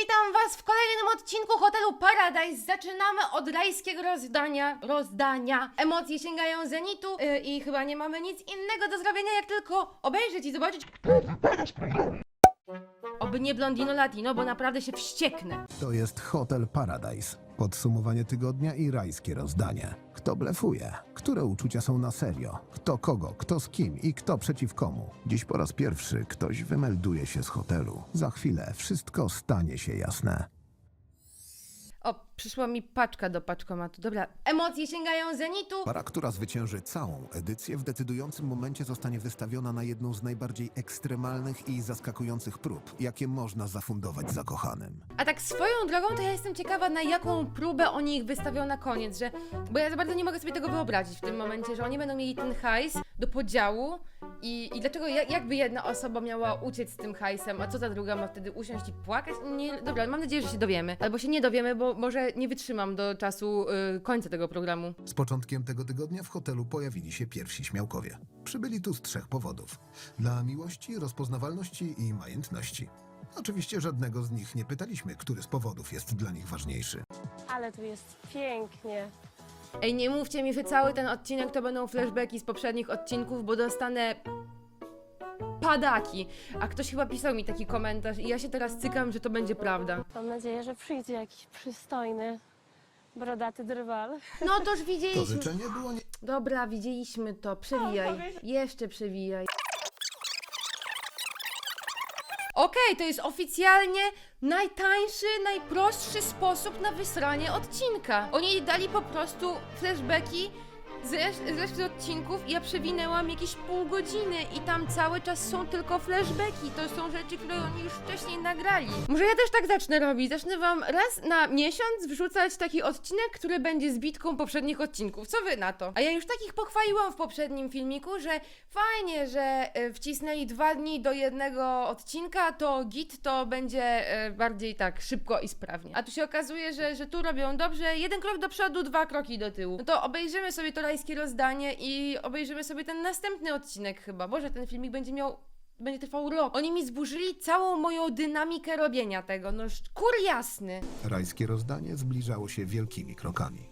witam was w kolejnym odcinku Hotelu Paradise. Zaczynamy od rajskiego rozdania, rozdania. Emocje sięgają zenitu yy, i chyba nie mamy nic innego do zrobienia, jak tylko obejrzeć i zobaczyć... Oby nie blondino latino, bo naprawdę się wścieknę. To jest Hotel Paradise. Podsumowanie tygodnia i rajskie rozdanie. Kto blefuje? Które uczucia są na serio? Kto kogo? Kto z kim? I kto przeciw komu? Dziś po raz pierwszy ktoś wymelduje się z hotelu. Za chwilę wszystko stanie się jasne. O, przyszła mi paczka do paczkomatu. Dobra, emocje sięgają zenitu. Para, która zwycięży całą edycję, w decydującym momencie zostanie wystawiona na jedną z najbardziej ekstremalnych i zaskakujących prób, jakie można zafundować zakochanym. A tak swoją drogą, to ja jestem ciekawa, na jaką próbę oni ich wystawią na koniec, że. Bo ja za bardzo nie mogę sobie tego wyobrazić w tym momencie, że oni będą mieli ten hajs do podziału i, i dlaczego, jak, jakby jedna osoba miała uciec z tym hajsem, a co ta druga ma wtedy usiąść i płakać? Nie, dobra, mam nadzieję, że się dowiemy. Albo się nie dowiemy, bo może nie wytrzymam do czasu y, końca tego programu. Z początkiem tego tygodnia w hotelu pojawili się pierwsi śmiałkowie. Przybyli tu z trzech powodów: dla miłości, rozpoznawalności i majętności. Oczywiście żadnego z nich nie pytaliśmy, który z powodów jest dla nich ważniejszy. Ale tu jest pięknie. Ej, nie mówcie mi, że cały ten odcinek to będą flashbacki z poprzednich odcinków, bo dostanę padaki. A ktoś chyba pisał mi taki komentarz i ja się teraz cykam, że to będzie prawda. Mam nadzieję, że przyjdzie jakiś przystojny, brodaty drwal. No toż To widzieliśmy. życzenie było nie... Dobra, widzieliśmy to. Przewijaj. Jeszcze przewijaj. Okej, to jest oficjalnie najtańszy, najprostszy sposób na wysranie odcinka. Oni dali po prostu flashbacki z, resz- z reszty odcinków ja przewinęłam jakieś pół godziny i tam cały czas są tylko flashbacki. To są rzeczy, które oni już wcześniej nagrali. Może ja też tak zacznę robić. Zacznę wam raz na miesiąc wrzucać taki odcinek, który będzie zbitką poprzednich odcinków. Co wy na to? A ja już takich pochwaliłam w poprzednim filmiku, że fajnie, że e, wcisnęli dwa dni do jednego odcinka, to git to będzie e, bardziej tak szybko i sprawnie. A tu się okazuje, że, że tu robią dobrze. Jeden krok do przodu, dwa kroki do tyłu. No to obejrzymy sobie to rajskie rozdanie i obejrzymy sobie ten następny odcinek chyba. Boże, ten filmik będzie miał będzie trwał rok. Oni mi zburzyli całą moją dynamikę robienia tego. No kur jasny. Rajskie rozdanie zbliżało się wielkimi krokami.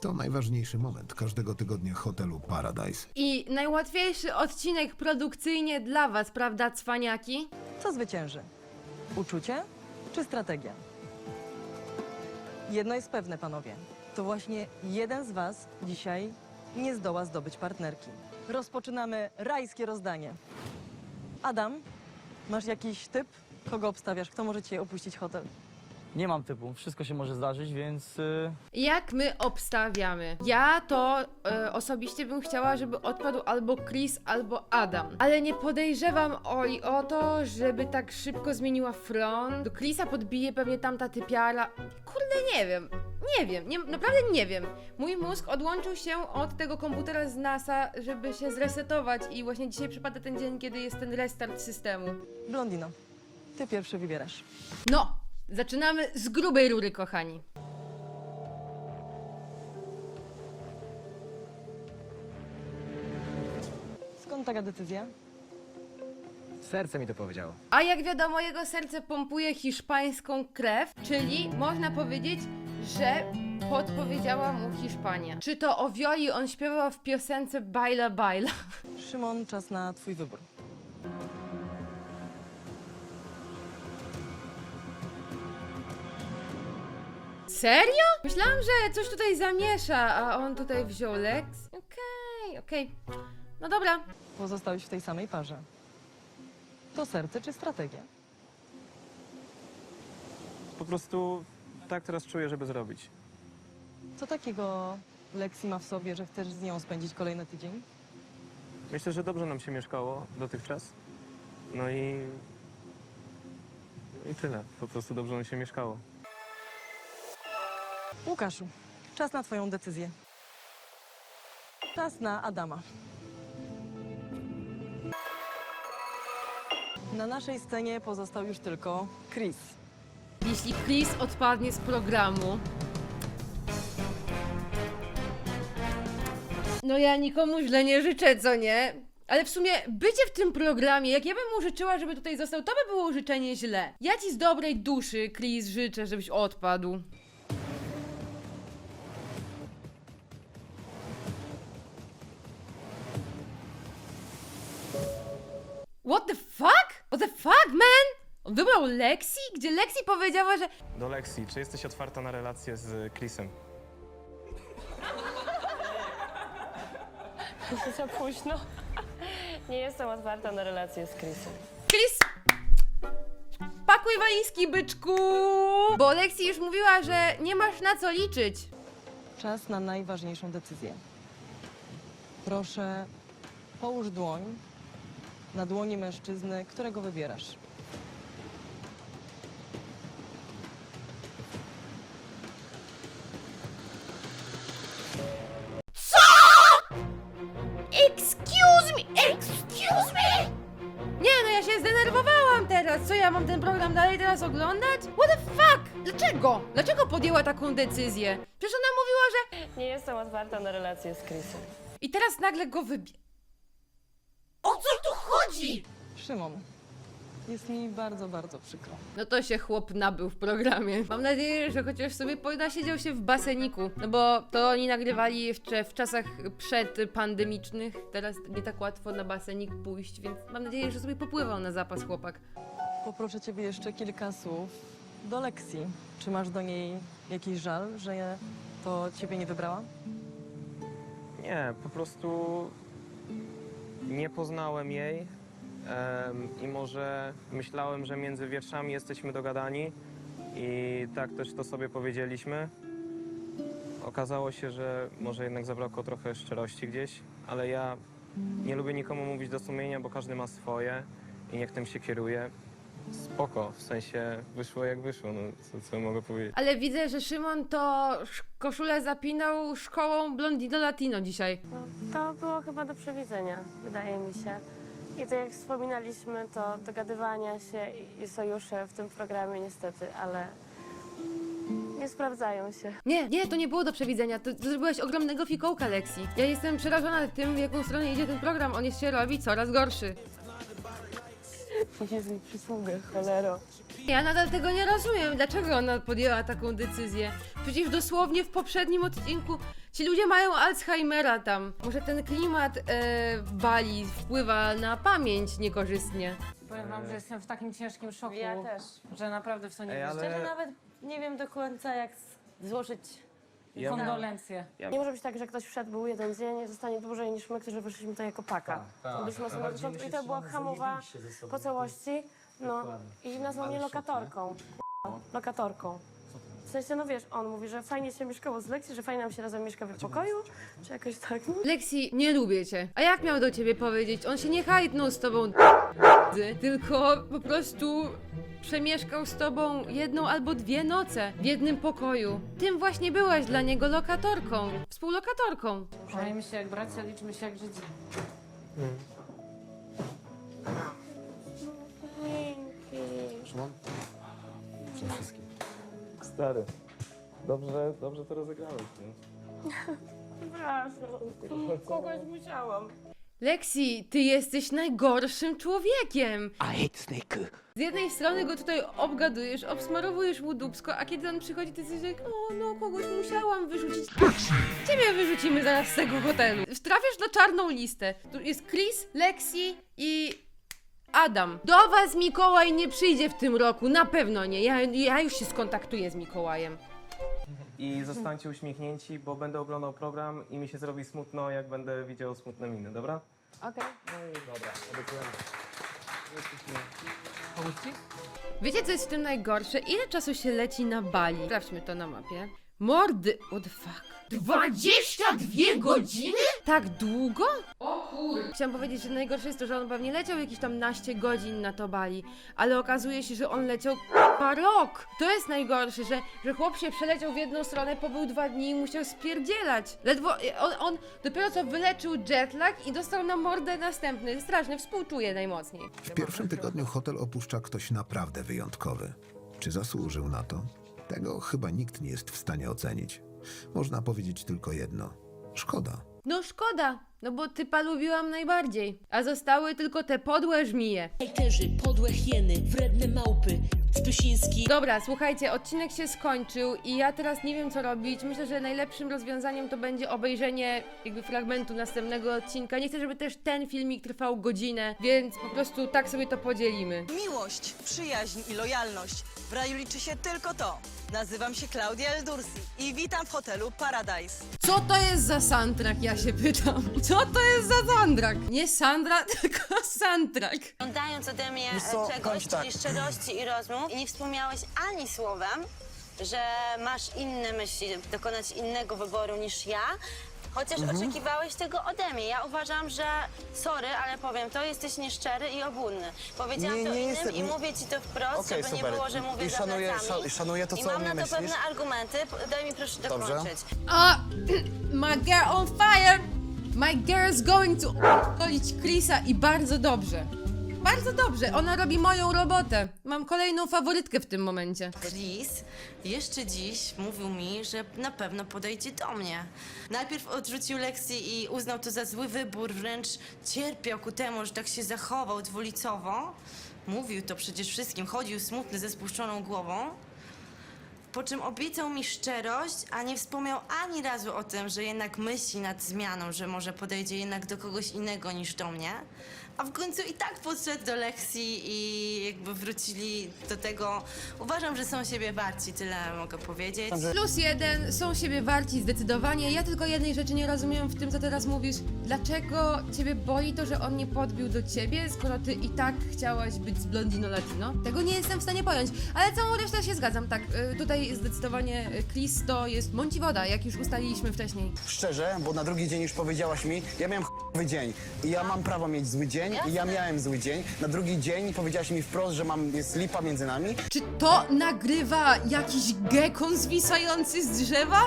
To najważniejszy moment każdego tygodnia hotelu Paradise. I najłatwiejszy odcinek produkcyjnie dla was, prawda, cwaniaki? Co zwycięży? Uczucie czy strategia? Jedno jest pewne, panowie. To właśnie jeden z was dzisiaj nie zdoła zdobyć partnerki. Rozpoczynamy rajskie rozdanie. Adam, masz jakiś typ? Kogo obstawiasz? Kto może cię opuścić hotel? Nie mam typu, wszystko się może zdarzyć, więc y, Jak my obstawiamy? Ja to e, osobiście bym chciała, żeby odpadł albo Chris, albo Adam. Ale nie podejrzewam Oli o to, żeby tak szybko zmieniła front. Do Chrisa podbije pewnie tamta typiara. Kurde, nie wiem. Nie wiem, nie, naprawdę nie wiem. Mój mózg odłączył się od tego komputera z NASA, żeby się zresetować i właśnie dzisiaj przypada ten dzień, kiedy jest ten restart systemu. Blondino, ty pierwszy wybierasz. No, zaczynamy z grubej rury, kochani. Skąd taka decyzja? serce mi to powiedziało. A jak wiadomo, jego serce pompuje hiszpańską krew, czyli można powiedzieć, że podpowiedziała mu Hiszpania. Czy to o Violi on śpiewał w piosence Baila Baila? Szymon, czas na twój wybór. Serio? Myślałam, że coś tutaj zamiesza, a on tutaj wziął Lex. Okej, okej. No dobra. Pozostałeś w tej samej parze. To serce czy strategia? Po prostu tak teraz czuję, żeby zrobić. Co takiego Lexi ma w sobie, że chcesz z nią spędzić kolejny tydzień? Myślę, że dobrze nam się mieszkało dotychczas. No i. I tyle. Po prostu dobrze nam się mieszkało. Łukaszu, czas na twoją decyzję. Czas na Adama. Na naszej scenie pozostał już tylko Chris. Jeśli Chris odpadnie z programu. No ja nikomu źle nie życzę, co nie? Ale w sumie bycie w tym programie, jak ja bym mu życzyła, żeby tutaj został, to by było życzenie źle. Ja ci z dobrej duszy, Chris, życzę, żebyś odpadł. What the fuck? What the fuck, man? On wybrał Lexi? Gdzie Lexi powiedziała, że Do Lexi, czy jesteś otwarta na relację z Chrisem? Za późno. Nie jestem otwarta na relacje z Chrisem. Chris, pakuj walizki, byczku! Bo Lexi już mówiła, że nie masz na co liczyć. Czas na najważniejszą decyzję. Proszę, połóż dłoń na dłoni mężczyzny, którego wybierasz. Co, ja mam ten program dalej teraz oglądać? What the fuck? Dlaczego? Dlaczego podjęła taką decyzję? Przecież ona mówiła, że... Nie jestem otwarta na relacje z Chrisem. I teraz nagle go wybie... O co tu chodzi? Szymon, jest mi bardzo, bardzo przykro. No to się chłop nabył w programie. Mam nadzieję, że chociaż sobie po- nasiedział się w baseniku. No bo to oni nagrywali jeszcze w czasach przedpandemicznych. Teraz nie tak łatwo na basenik pójść, więc mam nadzieję, że sobie popływał na zapas chłopak. Poproszę ciebie jeszcze kilka słów do lekcji. Czy masz do niej jakiś żal, że to ciebie nie wybrała? Nie, po prostu nie poznałem jej i może myślałem, że między wierszami jesteśmy dogadani i tak też to sobie powiedzieliśmy. Okazało się, że może jednak zabrakło trochę szczerości gdzieś, ale ja nie lubię nikomu mówić do sumienia, bo każdy ma swoje i niech tym się kieruje. Spoko, w sensie wyszło jak wyszło, no co, co mogę powiedzieć. Ale widzę, że Szymon to sz- koszulę zapinał szkołą Blondino Latino dzisiaj. No, to było chyba do przewidzenia, wydaje mi się. I to jak wspominaliśmy, to dogadywania się i- i sojusze w tym programie niestety, ale nie sprawdzają się. Nie, nie, to nie było do przewidzenia. To, to zrobiłaś ogromnego fikołka, Lexi. Ja jestem przerażona tym, w jaką stronę idzie ten program. On jest się robi coraz gorszy. Mi przysługę, cholero. Ja nadal tego nie rozumiem. Dlaczego ona podjęła taką decyzję? Przecież dosłownie w poprzednim odcinku ci ludzie mają Alzheimera tam. Może ten klimat e, Bali wpływa na pamięć niekorzystnie. Powiem wam, że jestem w takim ciężkim szoku, Ja też. że naprawdę w to nie Ej, wierzę. ale- Szczerze nawet nie wiem do końca jak z- złożyć. Ja- Kondolencje. Nie może być tak, że ktoś wszedł, był jeden dzień, zostanie dłużej niż my, którzy wyszliśmy tutaj jako paka. To byliśmy na samym początku i to była hamowa po całości. No i nazwał mnie lokatorką. K***a, Lokatorką. W sensie, no wiesz, on mówi, że fajnie się mieszkało z lekcji, że fajnie nam się razem mieszka w pokoju, czy jakoś tak. No. Lexi, nie lubię cię. A jak miał do ciebie powiedzieć? On się nie hajtnął z tobą, tylko po prostu przemieszkał z tobą jedną albo dwie noce w jednym pokoju. Tym właśnie byłaś dla niego lokatorką, współlokatorką. Żajmy się jak bracia, liczmy się jak Żydzi. Stary, dobrze, dobrze to rozegrałeś, nie? Przepraszam, kogoś musiałam. Lexi, ty jesteś najgorszym człowiekiem. Z jednej strony go tutaj obgadujesz, obsmarowujesz mu dupsko, a kiedy on przychodzi, ty jesteś jak, o no, kogoś musiałam wyrzucić. Ciebie wyrzucimy zaraz z tego hotelu. Trafiasz na czarną listę. Tu jest Chris, Lexi i Adam. Do was Mikołaj nie przyjdzie w tym roku, na pewno nie. Ja, ja już się skontaktuję z Mikołajem. I zostańcie uśmiechnięci, bo będę oglądał program i mi się zrobi smutno, jak będę widział smutne miny, dobra? Okej. Wiecie, co jest w tym najgorsze? Ile czasu się leci na Bali? Sprawdźmy to na mapie. Mordy... What the fuck? 22 godziny? Tak długo? O kur... Chciałam powiedzieć, że najgorsze jest to, że on pewnie leciał jakieś tam naście godzin na to Bali, ale okazuje się, że on leciał pa rok. To jest najgorsze, że, że chłop się przeleciał w jedną stronę, pobył dwa dni i musiał spierdzielać. Ledwo... On, on dopiero co wyleczył jetlag i dostał na mordę następny. Straszny, współczuję najmocniej. W pierwszym tygodniu hotel opuszcza ktoś naprawdę wyjątkowy. Czy zasłużył na to? Tego chyba nikt nie jest w stanie ocenić. Można powiedzieć tylko jedno. Szkoda. No szkoda. No bo typa lubiłam najbardziej, a zostały tylko te podłe żmije. Hejterzy, podłe hieny, wredne małpy, Spysiński. Dobra, słuchajcie, odcinek się skończył i ja teraz nie wiem co robić. Myślę, że najlepszym rozwiązaniem to będzie obejrzenie jakby fragmentu następnego odcinka. Nie chcę, żeby też ten filmik trwał godzinę, więc po prostu tak sobie to podzielimy. Miłość, przyjaźń i lojalność. W raju liczy się tylko to. Nazywam się Klaudia Eldursi i witam w hotelu Paradise. Co to jest za soundtrack, ja się pytam. Co to jest za soundtrack? Nie Sandra, tylko soundtrack. Żądając ode mnie Wiesz co, e, czegoś, powiem ci tak. czyli szczerości i rozmów, i nie wspomniałeś ani słowem, że masz inne myśli, dokonać innego wyboru niż ja, chociaż Mhm. oczekiwałeś tego ode mnie. Ja uważam, że sorry, ale powiem to, jesteś nieszczery i obłudny. Powiedziałam Nie, to nie innym jestem- i mówię ci to wprost, Okej, żeby nie super. było, że mówię I za szanuję- plecami. sza- szanuję to, I co mam o mnie na to myślisz. pewne argumenty. Daj mi proszę Dobrze. dokończyć. A, my girl on fire! My girl is going to kolić Chrisa i bardzo dobrze. Bardzo dobrze, ona robi moją robotę. Mam kolejną faworytkę w tym momencie. Chris jeszcze dziś mówił mi, że na pewno podejdzie do mnie. Najpierw odrzucił lekcję i uznał to za zły wybór, wręcz cierpiał ku temu, że tak się zachował dwulicowo. Mówił to przecież wszystkim, chodził smutny ze spuszczoną głową. Po czym obiecał mi szczerość, a nie wspomniał ani razu o tym, że jednak myśli nad zmianą, że może podejdzie jednak do kogoś innego niż do mnie. A w końcu i tak podszedł do lekcji i jakby wrócili do tego. Uważam, że są siebie warci, tyle mogę powiedzieć. Plus jeden, są siebie warci zdecydowanie. Ja tylko jednej rzeczy nie rozumiem w tym, co teraz mówisz. Dlaczego ciebie boli to, że on nie podbił do ciebie, skoro ty i tak chciałaś być z blondino latino? Tego nie jestem w stanie pojąć, ale całą resztę się zgadzam. Tak, y, tutaj zdecydowanie y, Chris to jest mąci woda, jak już ustaliliśmy wcześniej. Szczerze, bo na drugi dzień już powiedziałaś mi, ja miałem ch**owy dzień i ja mam prawo mieć zły dzień i ja miałem zły dzień. Na drugi dzień powiedziałaś mi wprost, że mam, jest lipa między nami. Czy to nagrywa jakiś gekon zwisający z drzewa?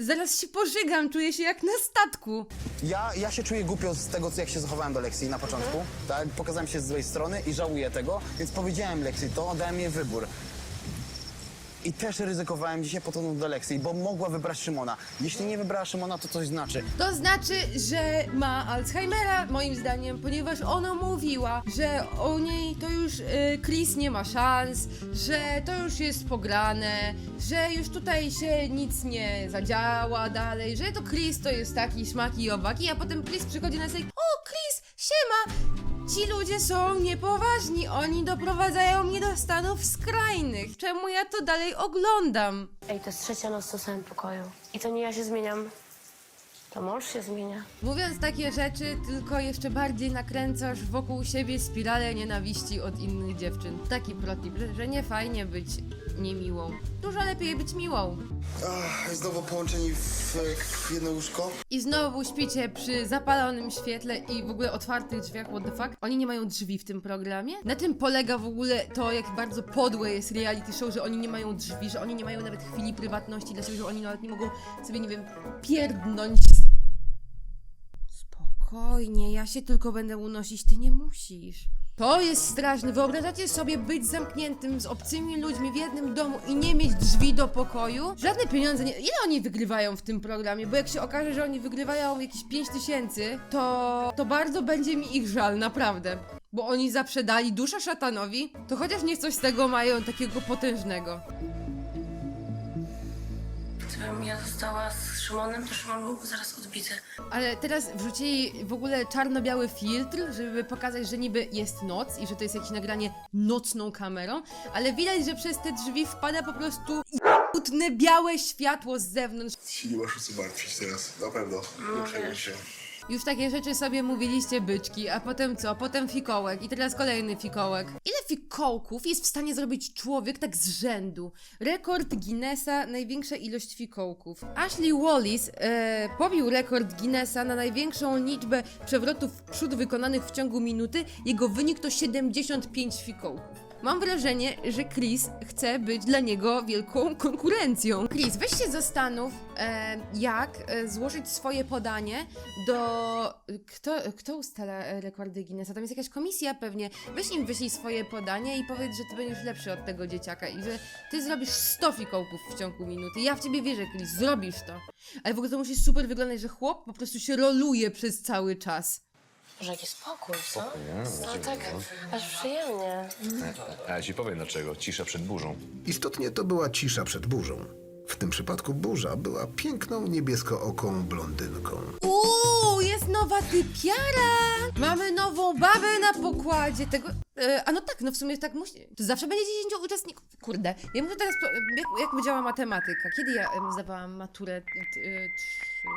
Zaraz się pożygam, czuję się jak na statku. Ja, ja się czuję głupio z tego, co jak się zachowałem do lekcji na początku, tak? Pokazałem się z złej strony i żałuję tego, więc powiedziałem lekcji to, dałem jej wybór. I też ryzykowałem dzisiaj podchodząc do lekcji, bo mogła wybrać Szymona. Jeśli nie wybrała Szymona, to coś znaczy. To znaczy, że ma Alzheimera, moim zdaniem, ponieważ ona mówiła, że o niej to już y, Chris nie ma szans, że to już jest pograne, że już tutaj się nic nie zadziała dalej, że to Chris to jest taki śmaki i owaki, a potem Chris przychodzi na sejm, o! Ci ludzie są niepoważni, oni doprowadzają mnie do stanów skrajnych. Czemu ja to dalej oglądam? Ej, to jest trzecia noc w samym pokoju. I to nie ja się zmieniam, to mąż się zmienia. Mówiąc takie rzeczy, tylko jeszcze bardziej nakręcasz wokół siebie spiralę nienawiści od innych dziewczyn. Taki protip, że nie fajnie być niemiłą. Dużo lepiej być miłą. Ach, znowu połączeni w, w jedno łóżko. I znowu śpicie przy zapalonym świetle i w ogóle otwartych drzwiach, what the fuck? Oni nie mają drzwi w tym programie? Na tym polega w ogóle to, jak bardzo podłe jest reality show, że oni nie mają drzwi, że oni nie mają nawet chwili prywatności dla siebie, że oni nawet nie mogą sobie, nie wiem, pierdnąć. Spokojnie, ja się tylko będę unosić, ty nie musisz. To jest straszne. Wyobrażacie sobie być zamkniętym z obcymi ludźmi w jednym domu i nie mieć drzwi do pokoju? Żadne pieniądze nie... Ile oni wygrywają w tym programie? Bo jak się okaże, że oni wygrywają jakieś 5 tysięcy, to... to bardzo będzie mi ich żal, naprawdę. Bo oni zaprzedali duszę szatanowi, to chociaż niech coś z tego mają takiego potężnego. Gdybym ja została z Szymonem, to Szymon byłby zaraz odbity. Ale teraz wrzucili w ogóle czarno-biały filtr, żeby pokazać, że niby jest noc i że to jest jakieś nagranie nocną kamerą, ale widać, że przez te drzwi wpada po prostu jagódne białe światło z zewnątrz. Się nie masz o co martwić teraz, na pewno. Nie przejmuj się. Już takie rzeczy sobie mówiliście byczki, a potem co? Potem fikołek i teraz kolejny fikołek. Ile fikołków jest w stanie zrobić człowiek tak z rzędu? Rekord Guinnessa, największa ilość fikołków. Ashley Wallis e, pobił rekord Guinnessa na największą liczbę przewrotów w przód wykonanych w ciągu minuty. Jego wynik to 75 fikołków. Mam wrażenie, że Chris chce być dla niego wielką konkurencją. Chris, weź się zastanów, e, jak e, złożyć swoje podanie do... Kto, kto ustala e, rekordy Guinnessa? Tam jest jakaś komisja pewnie. Weź im wyślij swoje podanie i powiedz, że ty będziesz lepszy od tego dzieciaka i że ty zrobisz 100 fikołków w ciągu minuty. Ja w ciebie wierzę, Chris, zrobisz to. Ale w ogóle to musi super wyglądać, że chłop po prostu się roluje przez cały czas. Może jakiś spokój, co? No tak, aż przyjemnie. A ja ci powiem dlaczego. Cisza przed burzą. Istotnie to była cisza przed burzą. W tym przypadku burza była piękną niebieskooką blondynką. Uuu, jest nowa typiara! Mamy nową babę na pokładzie tego... E, a no tak, no w sumie tak musi... To zawsze będzie 10 uczestników. Kurde, ja muszę teraz... po- Jak, jak działa matematyka? Kiedy ja em, zdawałam maturę? 3 lata temu.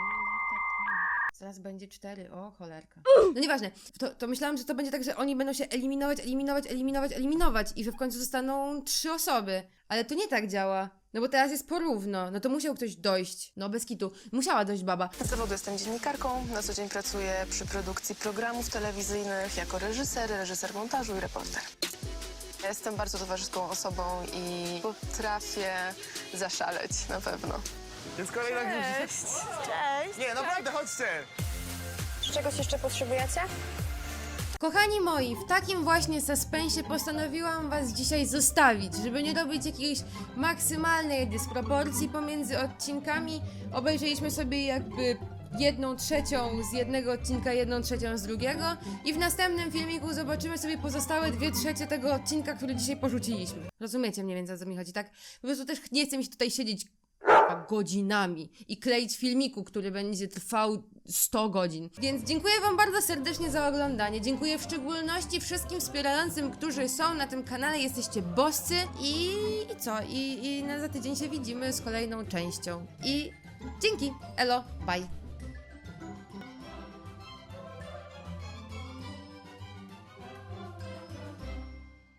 Zaraz będzie 4, o cholerka. No nieważne, to, to myślałam, że to będzie tak, że oni będą się eliminować, eliminować, eliminować, eliminować i że w końcu zostaną trzy osoby. Ale to nie tak działa. No bo teraz jest porówno, no to musiał ktoś dojść. No bez kitu. Musiała dojść baba. Z zawodu jestem dziennikarką, na co dzień pracuję przy produkcji programów telewizyjnych jako reżyser, reżyser montażu i reporter. Jestem bardzo towarzyską osobą i potrafię zaszaleć na pewno. Jest kolejna Cześć! Cześć! Nie, naprawdę, chodźcie! Czegoś jeszcze potrzebujecie? Kochani moi, w takim właśnie suspensie postanowiłam was dzisiaj zostawić, żeby nie robić jakiejś maksymalnej dysproporcji pomiędzy odcinkami. Obejrzeliśmy sobie jakby jedną trzecią z jednego odcinka, jedną trzecią z drugiego i w następnym filmiku zobaczymy sobie pozostałe dwie trzecie tego odcinka, który dzisiaj porzuciliśmy. Rozumiecie mniej więcej o co mi chodzi, tak? Po prostu też nie chcę mi się tutaj siedzieć k***a, godzinami i kleić filmiku, który będzie trwał 100 godzin. Więc dziękuję Wam bardzo serdecznie za oglądanie. Dziękuję w szczególności wszystkim wspierającym, którzy są na tym kanale. Jesteście boscy i, i co? I, I na za tydzień się widzimy z kolejną częścią. I dzięki. Elo, bye.